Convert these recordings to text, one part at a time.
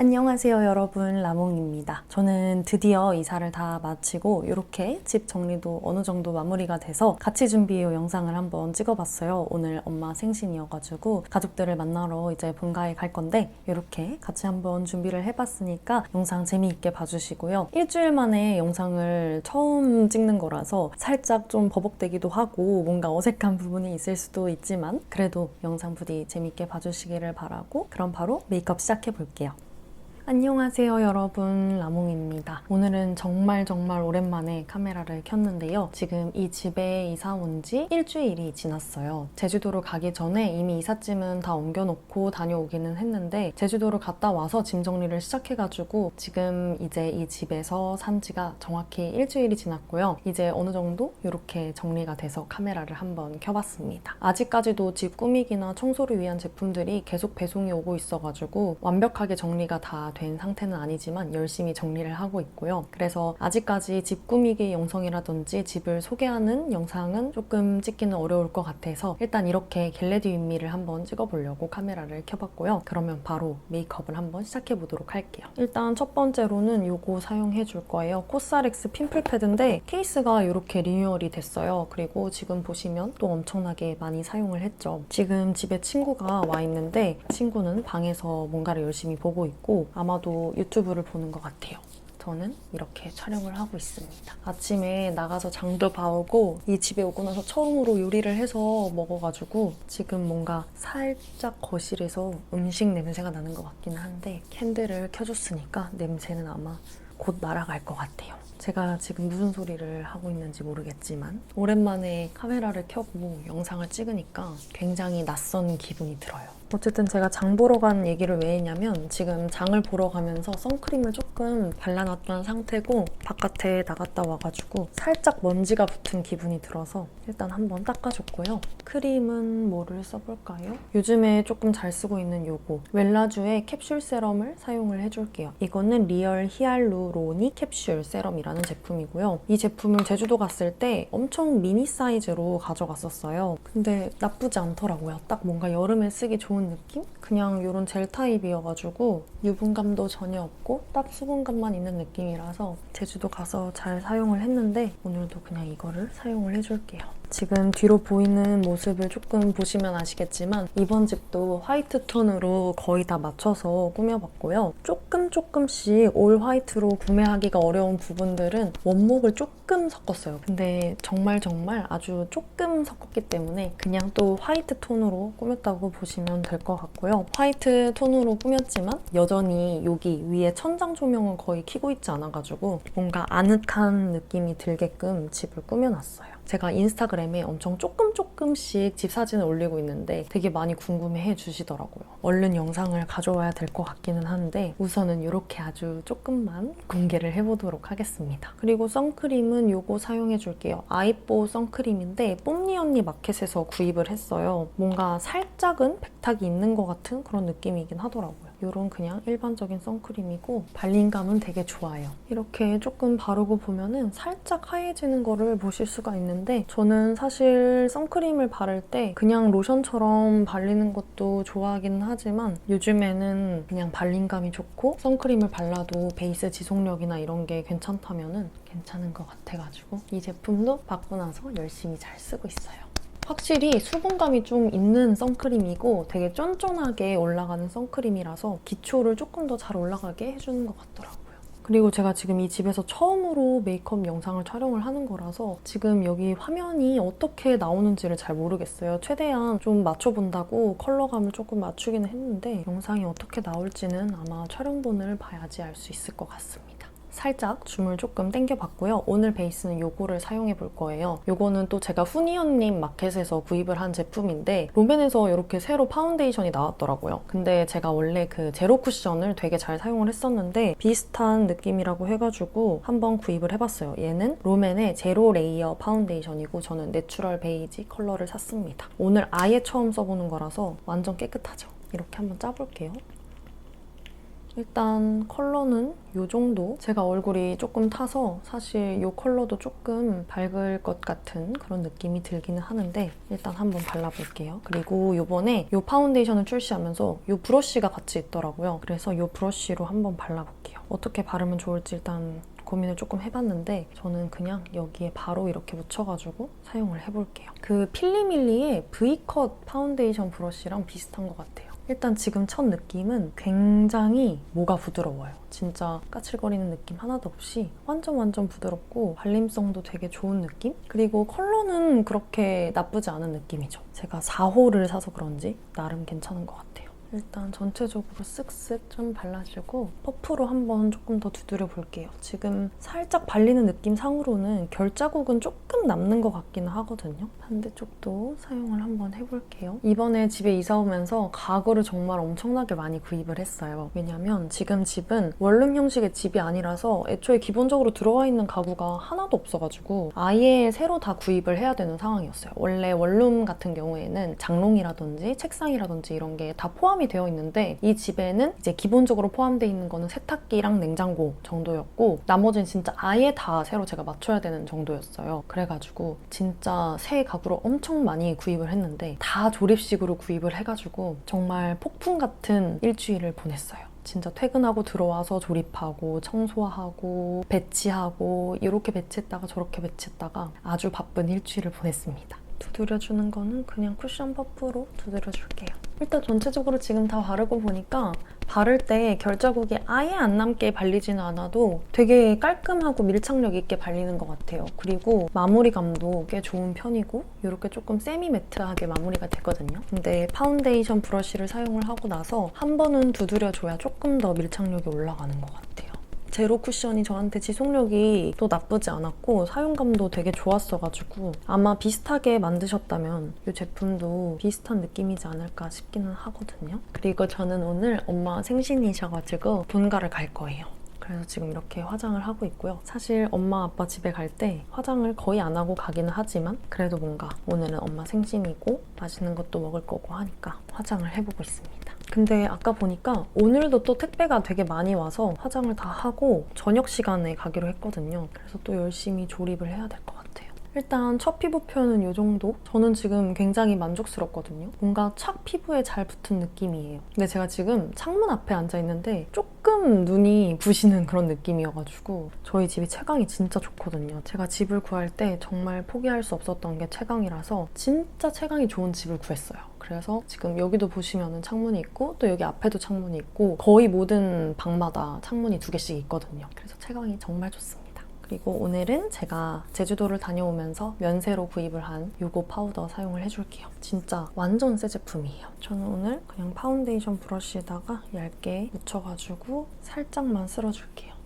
안녕하세요 여러분 라몽입니다. 저는 드디어 이사를 다 마치고 이렇게 집 정리도 어느 정도 마무리가 돼서 같이 준비해 영상을 한번 찍어봤어요. 오늘 엄마 생신이어가지고 가족들을 만나러 이제 본가에 갈 건데 이렇게 같이 한번 준비를 해봤으니까 영상 재미있게 봐주시고요. 일주일 만에 영상을 처음 찍는 거라서 살짝 좀 버벅대기도 하고 뭔가 어색한 부분이 있을 수도 있지만 그래도 영상 부디 재미있게 봐주시기를 바라고 그럼 바로 메이크업 시작해 볼게요. 안녕하세요 여러분. 라몽입니다. 오늘은 정말 정말 오랜만에 카메라를 켰는데요. 지금 이 집에 이사 온 지 일주일이 지났어요. 제주도로 가기 전에 이미 이삿짐은 다 옮겨놓고 다녀오기는 했는데 제주도로 갔다 와서 짐 정리를 시작해가지고 지금 이제 이 집에서 산 지가 정확히 일주일이 지났고요. 이제 어느 정도 이렇게 정리가 돼서 카메라를 한번 켜봤습니다. 아직까지도 집 꾸미기나 청소를 위한 제품들이 계속 배송이 오고 있어가지고 완벽하게 정리가 다된 상태는 아니지만 열심히 정리를 하고 있고요. 그래서 아직까지 집 꾸미기 영상이라든지 집을 소개하는 영상은 조금 찍기는 어려울 것 같아서 일단 이렇게 겟레디 윗미를 한번 찍어보려고 카메라를 켜봤고요. 그러면 바로 메이크업을 한번 시작해 보도록 할게요. 일단 첫 번째로는 이거 사용해 줄 거예요. 코스알엑스 핀플 패드인데 케이스가 이렇게 리뉴얼이 됐어요. 그리고 지금 보시면 또 엄청나게 많이 사용을 했죠. 지금 집에 친구가 와 있는데 친구는 방에서 뭔가를 열심히 보고 있고 아마 도 유튜브를 보는 것 같아요. 저는 이렇게 촬영을 하고 있습니다. 아침에 나가서 장도 봐오고 이 집에 오고 나서 처음으로 요리를 해서 먹어가지고 지금 뭔가 살짝 거실에서 음식 냄새가 나는 것 같기는 한데 캔들을 켜줬으니까 냄새는 아마 곧 날아갈 것 같아요. 제가 지금 무슨 소리를 하고 있는지 모르겠지만 오랜만에 카메라를 켜고 영상을 찍으니까 굉장히 낯선 기분이 들어요. 어쨌든 제가 장 보러 간 얘기를 왜 했냐면 지금 장을 보러 가면서 선크림을 조금 발라놨던 상태고 바깥에 나갔다 와가지고 살짝 먼지가 붙은 기분이 들어서 일단 한번 닦아줬고요. 크림은 뭐를 써볼까요? 요즘에 조금 잘 쓰고 있는 요거 웰라주의 캡슐 세럼을 사용을 해줄게요. 이거는 리얼 히알루로닉 캡슐 세럼이라는 제품이고요. 이 제품을 제주도 갔을 때 엄청 미니 사이즈로 가져갔었어요. 근데 나쁘지 않더라고요. 딱 뭔가 여름에 쓰기 좋은 느낌? 그냥 이런 젤 타입이어가지고 유분감도 전혀 없고 딱 수분감만 있는 느낌이라서 제주도 가서 잘 사용을 했는데 오늘도 그냥 이거를 사용을 해줄게요. 지금 뒤로 보이는 모습을 조금 보시면 아시겠지만 이번 집도 화이트 톤으로 거의 다 맞춰서 꾸며봤고요. 조금 조금씩 올 화이트로 구매하기가 어려운 부분들은 원목을 조금 섞었어요. 근데 정말 정말 아주 조금 섞었기 때문에 그냥 또 화이트 톤으로 꾸몄다고 보시면 될 것 같고요. 화이트 톤으로 꾸몄지만 여전히 여기 위에 천장 조명은 거의 켜고 있지 않아가지고 뭔가 아늑한 느낌이 들게끔 집을 꾸며놨어요. 제가 인스타그램에 엄청 조금 조금씩 집 사진을 올리고 있는데 되게 많이 궁금해 주시더라고요. 얼른 영상을 가져와야 될 것 같기는 한데 우선은 이렇게 아주 조금만 공개를 해보도록 하겠습니다. 그리고 선크림은 이거 사용해 줄게요. 아이뽀 선크림인데 뽐니 언니 마켓에서 구입을 했어요. 뭔가 살짝은 백탁이 있는 것 같은 그런 느낌이긴 하더라고요. 이런 그냥 일반적인 선크림이고 발림감은 되게 좋아요. 이렇게 조금 바르고 보면은 살짝 하얘지는 거를 보실 수가 있는데 저는 사실 선크림을 바를 때 그냥 로션처럼 발리는 것도 좋아하기는 하지만 요즘에는 그냥 발림감이 좋고 선크림을 발라도 베이스 지속력이나 이런 게 괜찮다면은 괜찮은 것 같아가지고 이 제품도 받고 나서 열심히 잘 쓰고 있어요. 확실히 수분감이 좀 있는 선크림이고 되게 쫀쫀하게 올라가는 선크림이라서 기초를 조금 더 잘 올라가게 해주는 것 같더라고요. 그리고 제가 지금 이 집에서 처음으로 메이크업 영상을 촬영을 하는 거라서 지금 여기 화면이 어떻게 나오는지를 잘 모르겠어요. 최대한 좀 맞춰본다고 컬러감을 조금 맞추기는 했는데 영상이 어떻게 나올지는 아마 촬영본을 봐야지 알 수 있을 것 같습니다. 살짝 줌을 조금 당겨봤고요. 오늘 베이스는 요거를 사용해 볼 거예요. 요거는 또 제가 후니언님 마켓에서 구입을 한 제품인데 롬앤에서 이렇게 새로 파운데이션이 나왔더라고요. 근데 제가 원래 그 제로 쿠션을 되게 잘 사용을 했었는데 비슷한 느낌이라고 해가지고 한번 구입을 해봤어요. 얘는 롬앤의 제로 레이어 파운데이션이고 저는 내추럴 베이지 컬러를 샀습니다. 오늘 아예 처음 써보는 거라서 완전 깨끗하죠. 이렇게 한번 짜볼게요. 일단 컬러는 이 정도. 제가 얼굴이 조금 타서 사실 이 컬러도 조금 밝을 것 같은 그런 느낌이 들기는 하는데 일단 한번 발라볼게요. 그리고 이번에 이 파운데이션을 출시하면서 이 브러쉬가 같이 있더라고요. 그래서 이 브러쉬로 한번 발라볼게요. 어떻게 바르면 좋을지 일단 고민을 조금 해봤는데 저는 그냥 여기에 바로 이렇게 묻혀가지고 사용을 해볼게요. 그 필리밀리의 V컷 파운데이션 브러쉬랑 비슷한 것 같아요. 일단 지금 첫 느낌은 굉장히 모가 부드러워요. 진짜 까칠거리는 느낌 하나도 없이 완전 완전 부드럽고 발림성도 되게 좋은 느낌? 그리고 컬러는 그렇게 나쁘지 않은 느낌이죠. 제가 4호를 사서 그런지 나름 괜찮은 것 같아요. 일단 전체적으로 쓱쓱 좀 발라주고 퍼프로 한번 조금 더 두드려 볼게요. 지금 살짝 발리는 느낌 상으로는 결자국은 조금 남는 것 같기는 하거든요. 반대쪽도 사용을 한번 해볼게요. 이번에 집에 이사 오면서 가구를 정말 엄청나게 많이 구입을 했어요. 왜냐면 지금 집은 원룸 형식의 집이 아니라서 애초에 기본적으로 들어와 있는 가구가 하나도 없어가지고 아예 새로 다 구입을 해야 되는 상황이었어요. 원래 원룸 같은 경우에는 장롱이라든지 책상이라든지 이런 게 다 포함 이 되어 있는데 이 집에는 이제 기본적으로 포함되어 있는 거는 세탁기랑 냉장고 정도였고 나머지는 진짜 아예 다 새로 제가 맞춰야 되는 정도였어요. 그래가지고 진짜 새 가구를 엄청 많이 구입을 했는데 다 조립식으로 구입을 해가지고 정말 폭풍 같은 일주일을 보냈어요. 진짜 퇴근하고 들어와서 조립하고 청소하고 배치하고 이렇게 배치했다가 저렇게 배치했다가 아주 바쁜 일주일을 보냈습니다. 두드려주는 거는 그냥 쿠션 퍼프로 두드려줄게요. 일단 전체적으로 지금 다 바르고 보니까 바를 때 결자국이 아예 안 남게 발리지는 않아도 되게 깔끔하고 밀착력 있게 발리는 것 같아요. 그리고 마무리감도 꽤 좋은 편이고 이렇게 조금 세미 매트하게 마무리가 되거든요. 근데 파운데이션 브러쉬를 사용을 하고 나서 한 번은 두드려줘야 조금 더 밀착력이 올라가는 것 같아요. 제로 쿠션이 저한테 지속력이 또 나쁘지 않았고 사용감도 되게 좋았어가지고 아마 비슷하게 만드셨다면 이 제품도 비슷한 느낌이지 않을까 싶기는 하거든요. 그리고 저는 오늘 엄마 생신이셔가지고 본가를 갈 거예요. 그래서 지금 이렇게 화장을 하고 있고요. 사실 엄마 아빠 집에 갈 때 화장을 거의 안 하고 가기는 하지만 그래도 뭔가 오늘은 엄마 생신이고 맛있는 것도 먹을 거고 하니까 화장을 해보고 있습니다. 근데 아까 보니까 오늘도 또 택배가 되게 많이 와서 화장을 다 하고 저녁 시간에 가기로 했거든요. 그래서 또 열심히 조립을 해야 될 것 같아요. 일단 첫 피부 표현은 이 정도? 저는 지금 굉장히 만족스럽거든요. 뭔가 착 피부에 잘 붙은 느낌이에요. 근데 제가 지금 창문 앞에 앉아 있는데 조금 눈이 부시는 그런 느낌이어가지고 저희 집이 채광이 진짜 좋거든요. 제가 집을 구할 때 정말 포기할 수 없었던 게 채광이라서 진짜 채광이 좋은 집을 구했어요. 그래서 지금 여기도 보시면은 창문이 있고 또 여기 앞에도 창문이 있고 거의 모든 방마다 창문이 두 개씩 있거든요. 그래서 채광이 정말 좋습니다. 그리고 오늘은 제가 제주도를 다녀오면서 면세로 구입을 한 요거 파우더 사용을 해줄게요. 진짜 완전 새 제품이에요. 저는 오늘 그냥 파운데이션 브러쉬에다가 얇게 묻혀가지고 살짝만 쓸어줄게요.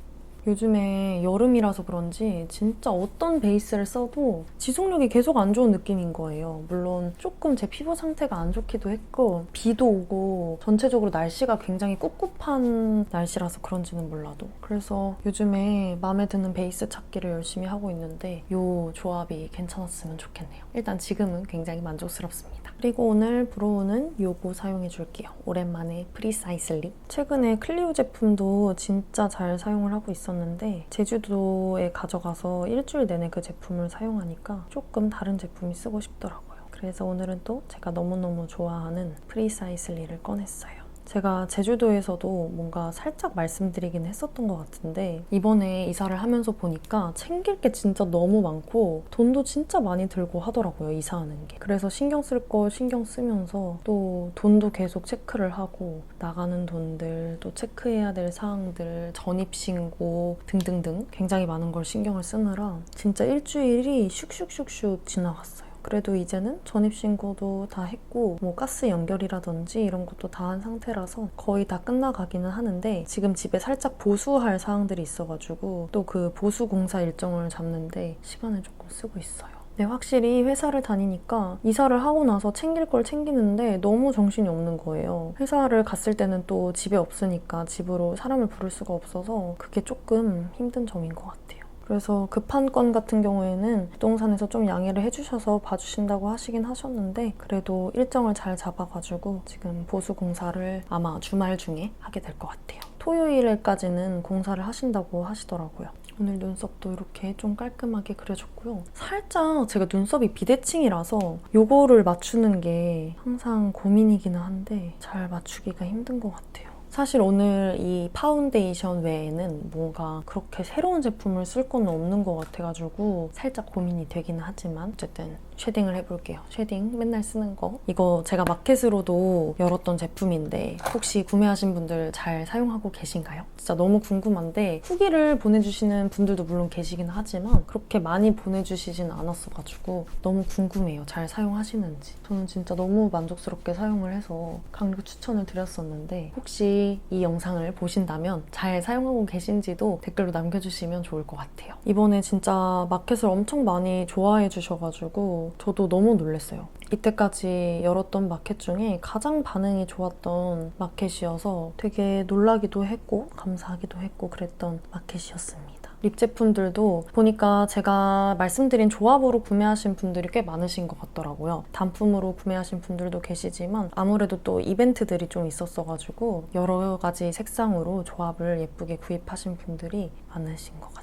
요즘에 여름이라서 그런지 진짜 어떤 베이스를 써도 지속력이 계속 안 좋은 느낌인 거예요. 물론 조금 제 피부 상태가 안 좋기도 했고 비도 오고 전체적으로 날씨가 굉장히 꿉꿉한 날씨라서 그런지는 몰라도 그래서 요즘에 마음에 드는 베이스 찾기를 열심히 하고 있는데 이 조합이 괜찮았으면 좋겠네요. 일단 지금은 굉장히 만족스럽습니다. 그리고 오늘 브로우는 요거 사용해 줄게요. 오랜만에 프리사이슬 립. 최근에 클리오 제품도 진짜 잘 사용을 하고 있었는데 제주도에 가져가서 일주일 내내 그 제품을 사용하니까 조금 다른 제품이 쓰고 싶더라고요. 그래서 오늘은 또 제가 너무너무 좋아하는 프리사이슬 립을 꺼냈어요. 제가 제주도에서도 뭔가 살짝 말씀드리긴 했었던 것 같은데 이번에 이사를 하면서 보니까 챙길 게 진짜 너무 많고 돈도 진짜 많이 들고 하더라고요 이사하는 게. 그래서 신경 쓸 거 신경 쓰면서 또 돈도 계속 체크를 하고 나가는 돈들 또 체크해야 될 사항들 전입신고 등등등 굉장히 많은 걸 신경을 쓰느라 진짜 일주일이 슉슉슉슉 지나갔어요 그래도 이제는 전입신고도 다 했고 뭐 가스 연결이라든지 이런 것도 다 한 상태라서 거의 다 끝나가기는 하는데 지금 집에 살짝 보수할 사항들이 있어가지고 또 그 보수 공사 일정을 잡는데 시간을 조금 쓰고 있어요. 네, 확실히 회사를 다니니까 이사를 하고 나서 챙길 걸 챙기는데 너무 정신이 없는 거예요. 회사를 갔을 때는 또 집에 없으니까 집으로 사람을 부를 수가 없어서 그게 조금 힘든 점인 것 같아요. 그래서 급한 건 같은 경우에는 부동산에서 좀 양해를 해주셔서 봐주신다고 하시긴 하셨는데 그래도 일정을 잘 잡아가지고 지금 보수 공사를 아마 주말 중에 하게 될 것 같아요. 토요일까지는 공사를 하신다고 하시더라고요. 오늘 눈썹도 이렇게 좀 깔끔하게 그려줬고요. 살짝 제가 눈썹이 비대칭이라서 요거를 맞추는 게 항상 고민이기는 한데 잘 맞추기가 힘든 것 같아요. 사실 오늘 이 파운데이션 외에는 뭔가 그렇게 새로운 제품을 쓸 건 없는 것 같아가지고 살짝 고민이 되기는 하지만 어쨌든 쉐딩을 해볼게요. 쉐딩 맨날 쓰는 거. 이거 제가 마켓으로도 열었던 제품인데 혹시 구매하신 분들 잘 사용하고 계신가요? 진짜 너무 궁금한데 후기를 보내주시는 분들도 물론 계시긴 하지만 그렇게 많이 보내주시진 않았어가지고 너무 궁금해요. 잘 사용하시는지. 저는 진짜 너무 만족스럽게 사용을 해서 강력 추천을 드렸었는데 혹시 이 영상을 보신다면 잘 사용하고 계신지도 댓글로 남겨주시면 좋을 것 같아요. 이번에 진짜 마켓을 엄청 많이 좋아해 주셔가지고 저도 너무 놀랐어요. 이때까지 열었던 마켓 중에 가장 반응이 좋았던 마켓이어서 되게 놀라기도 했고 감사하기도 했고 그랬던 마켓이었습니다. 립 제품들도 보니까 제가 말씀드린 조합으로 구매하신 분들이 꽤 많으신 것 같더라고요. 단품으로 구매하신 분들도 계시지만 아무래도 또 이벤트들이 좀 있었어가지고 여러 가지 색상으로 조합을 예쁘게 구입하신 분들이 많으신 것 같아요.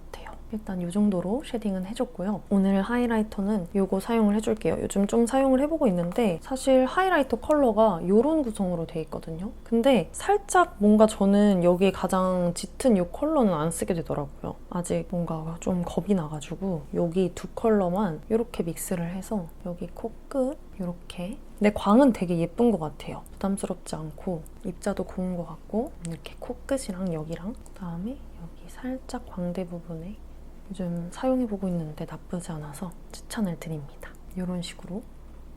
일단 이 정도로 쉐딩은 해줬고요. 오늘 하이라이터는 이거 사용을 해줄게요. 요즘 좀 사용을 해보고 있는데 사실 하이라이터 컬러가 이런 구성으로 돼 있거든요. 근데 살짝 뭔가 저는 여기에 가장 짙은 이 컬러는 안 쓰게 되더라고요. 아직 뭔가 좀 겁이 나가지고 여기 두 컬러만 이렇게 믹스를 해서 여기 코끝 이렇게 내 광은 되게 예쁜 것 같아요. 부담스럽지 않고 입자도 고운 것 같고 이렇게 코끝이랑 여기랑 그다음에 여기 살짝 광대 부분에 요즘 사용해보고 있는데 나쁘지 않아서 추천을 드립니다. 이런 식으로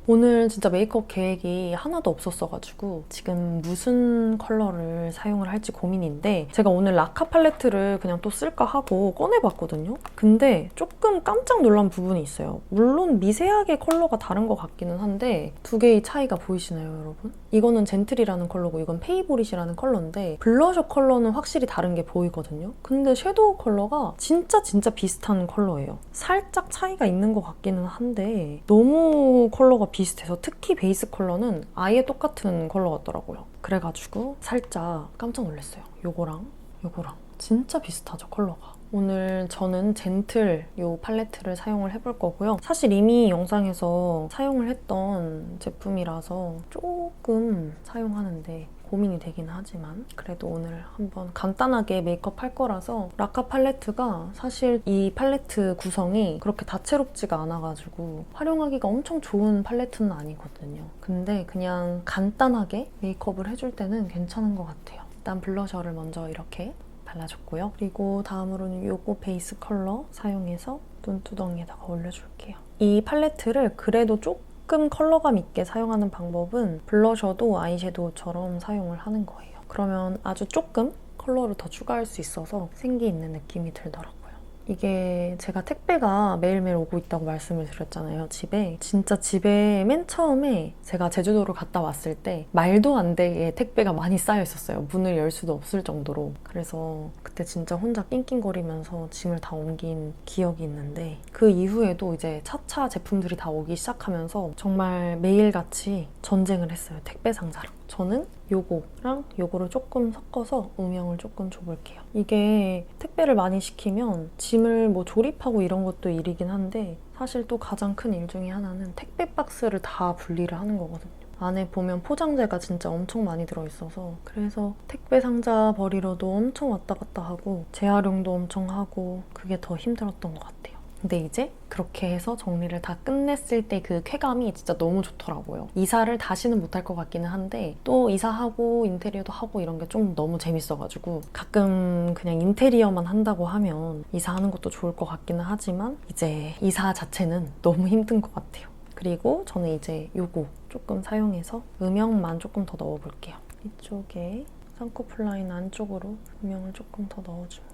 오늘 진짜 메이크업 계획이 하나도 없었어가지고 지금 무슨 컬러를 사용을 할지 고민인데 제가 오늘 라카 팔레트를 그냥 또 쓸까 하고 꺼내봤거든요. 근데 조금 깜짝 놀란 부분이 있어요. 물론 미세하게 컬러가 다른 것 같기는 한데 두 개의 차이가 보이시나요, 여러분? 이거는 젠틀이라는 컬러고 이건 페이보릿이라는 컬러인데 블러셔 컬러는 확실히 다른 게 보이거든요. 근데 섀도우 컬러가 진짜 진짜 비슷한 컬러예요. 살짝 차이가 있는 것 같기는 한데 너무 컬러가 비슷해서 특히 베이스 컬러는 아예 똑같은 컬러 같더라고요. 그래가지고 살짝 깜짝 놀랐어요. 요거랑 요거랑 진짜 비슷하죠 컬러가. 오늘 저는 젠틀 이 팔레트를 사용을 해볼 거고요. 사실 이미 영상에서 사용을 했던 제품이라서 조금 사용하는데 고민이 되긴 하지만 그래도 오늘 한번 간단하게 메이크업 할 거라서 라카 팔레트가 사실 이 팔레트 구성이 그렇게 다채롭지가 않아가지고 활용하기가 엄청 좋은 팔레트는 아니거든요. 근데 그냥 간단하게 메이크업을 해줄 때는 괜찮은 것 같아요. 일단 블러셔를 먼저 이렇게 발라줬고요. 그리고 다음으로는 요거 베이스 컬러 사용해서 눈두덩이에다가 올려줄게요. 이 팔레트를 그래도 조금 컬러감 있게 사용하는 방법은 블러셔도 아이섀도우처럼 사용을 하는 거예요. 그러면 아주 조금 컬러를 더 추가할 수 있어서 생기 있는 느낌이 들더라고요. 이게 제가 택배가 매일매일 오고 있다고 말씀을 드렸잖아요, 집에. 진짜 집에 맨 처음에 제가 제주도를 갔다 왔을 때 말도 안 되게 택배가 많이 쌓여 있었어요. 문을 열 수도 없을 정도로. 그래서 그때 진짜 혼자 낑낑거리면서 짐을 다 옮긴 기억이 있는데 그 이후에도 이제 차차 제품들이 다 오기 시작하면서 정말 매일같이 전쟁을 했어요, 택배 상자랑. 저는 요거랑 요거를 조금 섞어서 음영을 조금 줘볼게요. 이게 택배를 많이 시키면 짐을 뭐 조립하고 이런 것도 일이긴 한데 사실 또 가장 큰 일 중에 하나는 택배 박스를 다 분리를 하는 거거든요. 안에 보면 포장재가 진짜 엄청 많이 들어있어서 그래서 택배 상자 버리러도 엄청 왔다 갔다 하고 재활용도 엄청 하고 그게 더 힘들었던 것 같아요. 근데 이제 그렇게 해서 정리를 다 끝냈을 때 그 쾌감이 진짜 너무 좋더라고요. 이사를 다시는 못할 것 같기는 한데 또 이사하고 인테리어도 하고 이런 게 좀 너무 재밌어가지고 가끔 그냥 인테리어만 한다고 하면 이사하는 것도 좋을 것 같기는 하지만 이제 이사 자체는 너무 힘든 것 같아요. 그리고 저는 이제 요거 조금 사용해서 음영만 조금 더 넣어볼게요. 이쪽에 쌍꺼풀 라인 안쪽으로 음영을 조금 더 넣어줍니다.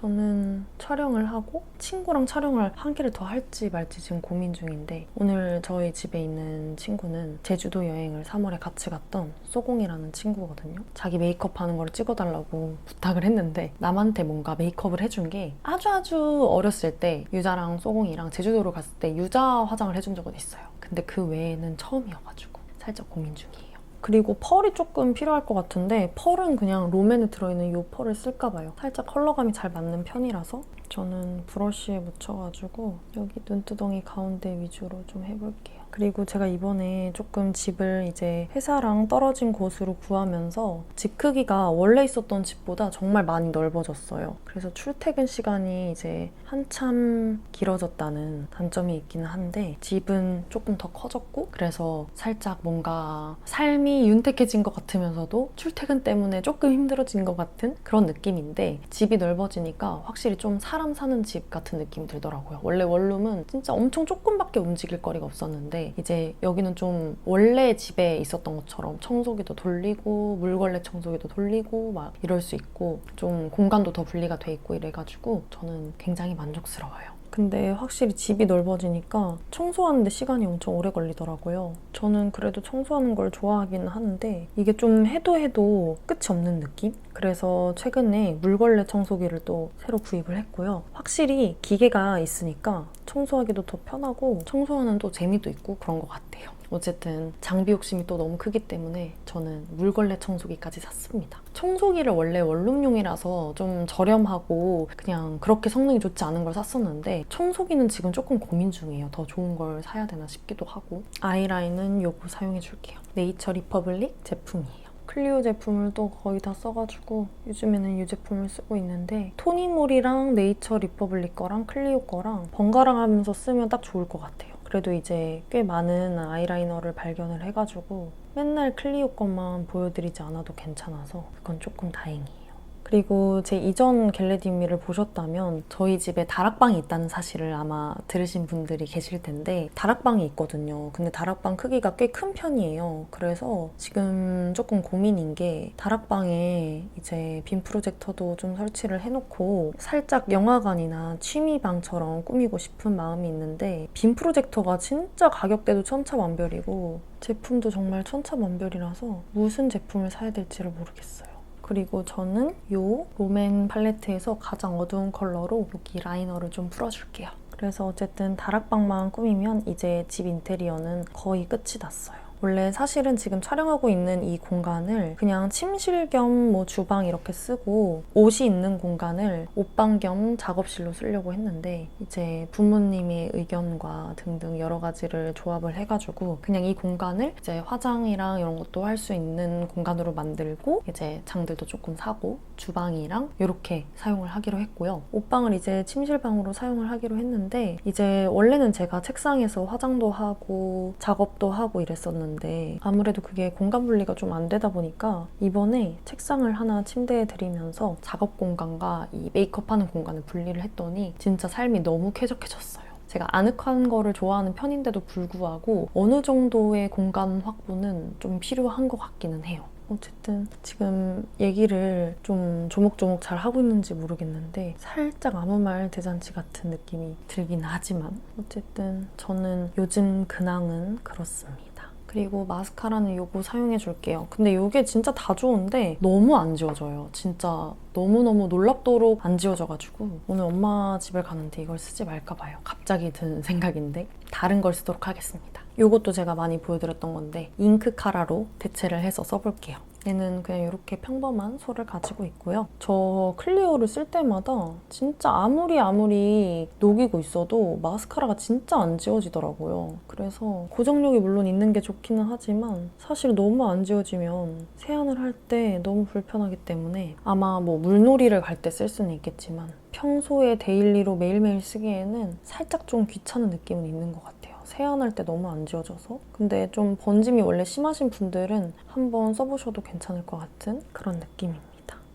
저는 촬영을 하고 친구랑 촬영을 한 개를 더 할지 말지 지금 고민 중인데 오늘 저희 집에 있는 친구는 제주도 여행을 3월에 같이 갔던 소공이라는 친구거든요. 자기 메이크업 하는 걸 찍어달라고 부탁을 했는데 남한테 뭔가 메이크업을 해준 게 아주 아주 어렸을 때 유자랑 소공이랑 제주도를 갔을 때 유자 화장을 해준 적은 있어요. 근데 그 외에는 처음이어가지고 살짝 고민 중이에요. 그리고 펄이 조금 필요할 것 같은데 펄은 그냥 롬앤에 들어있는 이 펄을 쓸까 봐요. 살짝 컬러감이 잘 맞는 편이라서 저는 브러쉬에 묻혀가지고 여기 눈두덩이 가운데 위주로 좀 해볼게요. 그리고 제가 이번에 조금 집을 이제 회사랑 떨어진 곳으로 구하면서 집 크기가 원래 있었던 집보다 정말 많이 넓어졌어요. 그래서 출퇴근 시간이 이제 한참 길어졌다는 단점이 있기는 한데 집은 조금 더 커졌고 그래서 살짝 뭔가 삶이 윤택해진 것 같으면서도 출퇴근 때문에 조금 힘들어진 것 같은 그런 느낌인데 집이 넓어지니까 확실히 좀 사람 사는 집 같은 느낌이 들더라고요. 원래 원룸은 진짜 엄청 조금밖에 움직일 거리가 없었는데 이제 여기는 좀 원래 집에 있었던 것처럼 청소기도 돌리고 물걸레 청소기도 돌리고 막 이럴 수 있고 좀 공간도 더 분리가 돼 있고 이래가지고 저는 굉장히 만족스러워요. 근데 확실히 집이 넓어지니까 청소하는데 시간이 엄청 오래 걸리더라고요. 저는 그래도 청소하는 걸 좋아하기는 하는데 이게 좀 해도 해도 끝이 없는 느낌? 그래서 최근에 물걸레 청소기를 또 새로 구입을 했고요. 확실히 기계가 있으니까 청소하기도 더 편하고 청소하는 또 재미도 있고 그런 것 같아요. 어쨌든 장비 욕심이 또 너무 크기 때문에 저는 물걸레 청소기까지 샀습니다. 청소기를 원래 원룸용이라서 좀 저렴하고 그냥 그렇게 성능이 좋지 않은 걸 샀었는데 청소기는 지금 조금 고민 중이에요. 더 좋은 걸 사야 되나 싶기도 하고 아이라인은 요거 사용해 줄게요. 네이처 리퍼블릭 제품이에요. 클리오 제품을 또 거의 다 써가지고 요즘에는 이 제품을 쓰고 있는데 토니몰이랑 네이처 리퍼블릭 거랑 클리오 거랑 번갈아 가면서 쓰면 딱 좋을 것 같아요. 그래도 이제 꽤 많은 아이라이너를 발견을 해가지고 맨날 클리오 것만 보여드리지 않아도 괜찮아서 그건 조금 다행이에요. 그리고 제 이전 겟레디미를 보셨다면 저희 집에 다락방이 있다는 사실을 아마 들으신 분들이 계실 텐데 다락방이 있거든요. 근데 다락방 크기가 꽤 큰 편이에요. 그래서 지금 조금 고민인 게 다락방에 이제 빔 프로젝터도 좀 설치를 해놓고 살짝 영화관이나 취미방처럼 꾸미고 싶은 마음이 있는데 빔 프로젝터가 진짜 가격대도 천차만별이고 제품도 정말 천차만별이라서 무슨 제품을 사야 될지를 모르겠어요. 그리고 저는 이 롬앤 팔레트에서 가장 어두운 컬러로 여기 라이너를 좀 풀어줄게요. 그래서 어쨌든 다락방만 꾸미면 이제 집 인테리어는 거의 끝이 났어요. 원래 사실은 지금 촬영하고 있는 이 공간을 그냥 침실 겸 뭐 주방 이렇게 쓰고 옷이 있는 공간을 옷방 겸 작업실로 쓰려고 했는데 이제 부모님의 의견과 등등 여러 가지를 조합을 해가지고 그냥 이 공간을 이제 화장이랑 이런 것도 할 수 있는 공간으로 만들고 이제 장들도 조금 사고 주방이랑 이렇게 사용을 하기로 했고요. 옷방을 이제 침실방으로 사용을 하기로 했는데 이제 원래는 제가 책상에서 화장도 하고 작업도 하고 이랬었는데 아무래도 그게 공간 분리가 좀 안 되다 보니까 이번에 책상을 하나 침대에 들이면서 작업 공간과 이 메이크업 하는 공간을 분리를 했더니 진짜 삶이 너무 쾌적해졌어요. 제가 아늑한 거를 좋아하는 편인데도 불구하고 어느 정도의 공간 확보는 좀 필요한 것 같기는 해요. 어쨌든 지금 얘기를 좀 조목조목 잘 하고 있는지 모르겠는데 살짝 아무 말 대잔치 같은 느낌이 들긴 하지만 어쨌든 저는 요즘 근황은 그렇습니다. 그리고 마스카라는 요거 사용해 줄게요. 근데 이게 진짜 다 좋은데 너무 안 지워져요. 진짜 너무너무 놀랍도록 안 지워져가지고 오늘 엄마 집을 가는데 이걸 쓰지 말까 봐요. 갑자기 든 생각인데 다른 걸 쓰도록 하겠습니다. 이것도 제가 많이 보여드렸던 건데 잉크 카라로 대체를 해서 써볼게요. 얘는 그냥 이렇게 평범한 솔을 가지고 있고요. 저 클리오를 쓸 때마다 진짜 아무리 아무리 녹이고 있어도 마스카라가 진짜 안 지워지더라고요. 그래서 고정력이 물론 있는 게 좋기는 하지만 사실 너무 안 지워지면 세안을 할 때 너무 불편하기 때문에 아마 뭐 물놀이를 갈 때 쓸 수는 있겠지만 평소에 데일리로 매일매일 쓰기에는 살짝 좀 귀찮은 느낌은 있는 것 같아요. 세안할 때 너무 안 지워져서 근데 좀 번짐이 원래 심하신 분들은 한번 써보셔도 괜찮을 것 같은 그런 느낌입니다.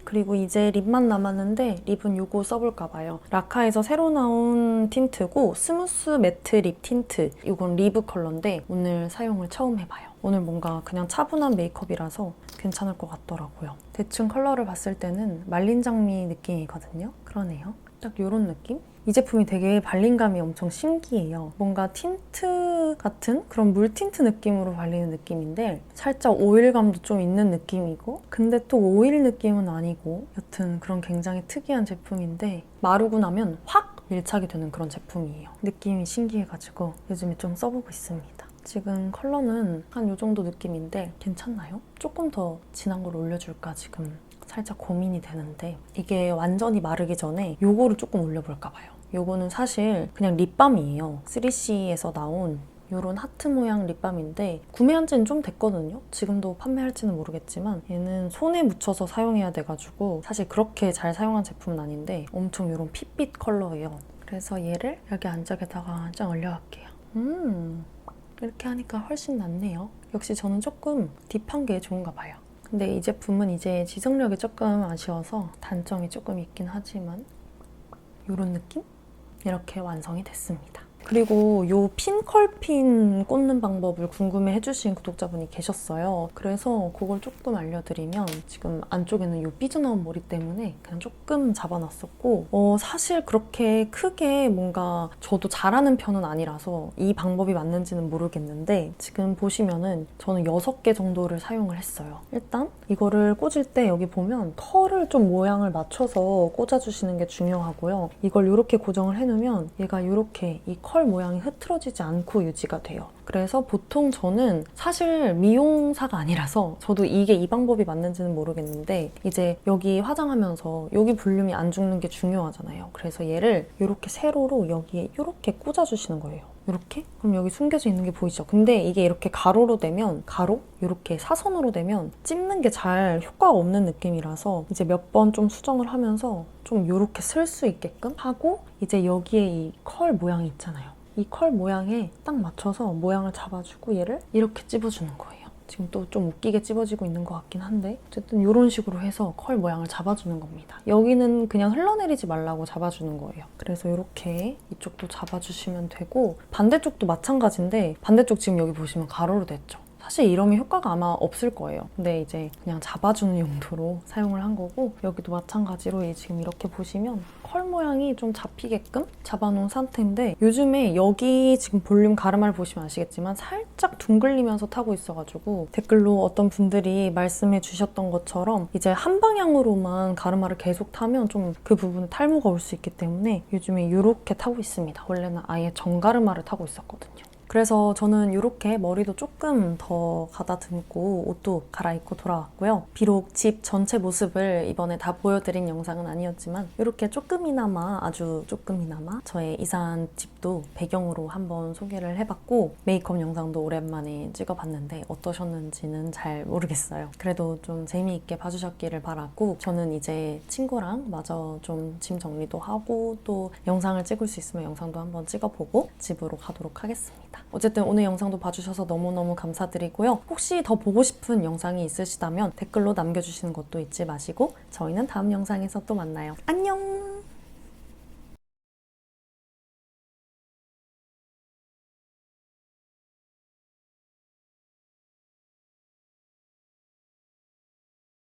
그리고 이제 립만 남았는데 립은 이거 써볼까 봐요. 라카에서 새로 나온 틴트고 스무스 매트 립 틴트. 이건 리브 컬러인데 오늘 사용을 처음 해봐요. 오늘 뭔가 그냥 차분한 메이크업이라서 괜찮을 것 같더라고요. 대충 컬러를 봤을 때는 말린 장미 느낌이거든요. 그러네요. 딱 이런 느낌? 이 제품이 되게 발림감이 엄청 신기해요. 뭔가 틴트 같은 그런 물 틴트 느낌으로 발리는 느낌인데 살짝 오일감도 좀 있는 느낌이고 근데 또 오일 느낌은 아니고 여튼 그런 굉장히 특이한 제품인데 마르고 나면 확 밀착이 되는 그런 제품이에요. 느낌이 신기해가지고 요즘에 좀 써보고 있습니다. 지금 컬러는 한 요 정도 느낌인데 괜찮나요? 조금 더 진한 걸 올려줄까 지금 살짝 고민이 되는데 이게 완전히 마르기 전에 요거를 조금 올려볼까 봐요. 요거는 사실 그냥 립밤이에요. 3CE에서 나온 요런 하트 모양 립밤인데 구매한 지는 좀 됐거든요. 지금도 판매할지는 모르겠지만 얘는 손에 묻혀서 사용해야 돼가지고 사실 그렇게 잘 사용한 제품은 아닌데 엄청 요런 핏빛 컬러예요. 그래서 얘를 여기 안짝에다가 쫙 올려갈게요. 음 이렇게 하니까 훨씬 낫네요. 역시 저는 조금 딥한 게 좋은가 봐요. 근데 이 제품은 이제 지속력이 조금 아쉬워서 단점이 조금 있긴 하지만 이런 느낌? 이렇게 완성이 됐습니다. 그리고 요 핀컬핀 꽂는 방법을 궁금해 해주신 구독자분이 계셨어요. 그래서 그걸 조금 알려드리면 지금 안쪽에는 요 삐져나온 머리 때문에 그냥 조금 잡아놨었고 어, 사실 그렇게 크게 뭔가 저도 잘하는 편은 아니라서 이 방법이 맞는지는 모르겠는데 지금 보시면은 저는 6개 정도를 사용을 했어요. 일단 이거를 꽂을 때 여기 보면 털을 좀 모양을 맞춰서 꽂아주시는 게 중요하고요. 이걸 이렇게 고정을 해놓으면 얘가 이렇게 이컬 모양이 흐트러지지 않고 유지가 돼요. 그래서 보통 저는 사실 미용사가 아니라서 저도 이게 이 방법이 맞는지는 모르겠는데 이제 여기 화장하면서 여기 볼륨이 안 죽는 게 중요하잖아요. 그래서 얘를 이렇게 세로로 여기에 이렇게 꽂아주시는 거예요. 이렇게? 그럼 여기 숨겨져 있는 게 보이죠? 근데 이게 이렇게 가로로 되면 가로? 이렇게 사선으로 되면 찝는 게 잘 효과가 없는 느낌이라서 이제 몇 번 좀 수정을 하면서 좀 이렇게 쓸 수 있게끔 하고 이제 여기에 이 컬 모양이 있잖아요. 이 컬 모양에 딱 맞춰서 모양을 잡아주고 얘를 이렇게 찝어주는 거예요. 지금 또 좀 웃기게 찝어지고 있는 것 같긴 한데 어쨌든 이런 식으로 해서 컬 모양을 잡아주는 겁니다. 여기는 그냥 흘러내리지 말라고 잡아주는 거예요. 그래서 이렇게 이쪽도 잡아주시면 되고 반대쪽도 마찬가지인데 반대쪽 지금 여기 보시면 가로로 됐죠. 사실 이러면 효과가 아마 없을 거예요. 근데 이제 그냥 잡아주는 용도로 사용을 한 거고 여기도 마찬가지로 이 지금 이렇게 보시면 컬 모양이 좀 잡히게끔 잡아놓은 상태인데 요즘에 여기 지금 볼륨 가르마를 보시면 아시겠지만 살짝 둥글리면서 타고 있어가지고 댓글로 어떤 분들이 말씀해 주셨던 것처럼 이제 한 방향으로만 가르마를 계속 타면 좀 그 부분에 탈모가 올 수 있기 때문에 요즘에 이렇게 타고 있습니다. 원래는 아예 정가르마를 타고 있었거든요. 그래서 저는 이렇게 머리도 조금 더 가다듬고 옷도 갈아입고 돌아왔고요. 비록 집 전체 모습을 이번에 다 보여드린 영상은 아니었지만 이렇게 조금이나마 아주 조금이나마 저의 이사한 집도 배경으로 한번 소개를 해봤고 메이크업 영상도 오랜만에 찍어봤는데 어떠셨는지는 잘 모르겠어요. 그래도 좀 재미있게 봐주셨기를 바라고 저는 이제 친구랑 마저 좀 짐 정리도 하고 또 영상을 찍을 수 있으면 영상도 한번 찍어보고 집으로 가도록 하겠습니다. 어쨌든 오늘 영상도 봐주셔서 너무너무 감사드리고요. 혹시 더 보고 싶은 영상이 있으시다면 댓글로 남겨주시는 것도 잊지 마시고 저희는 다음 영상에서 또 만나요. 안녕!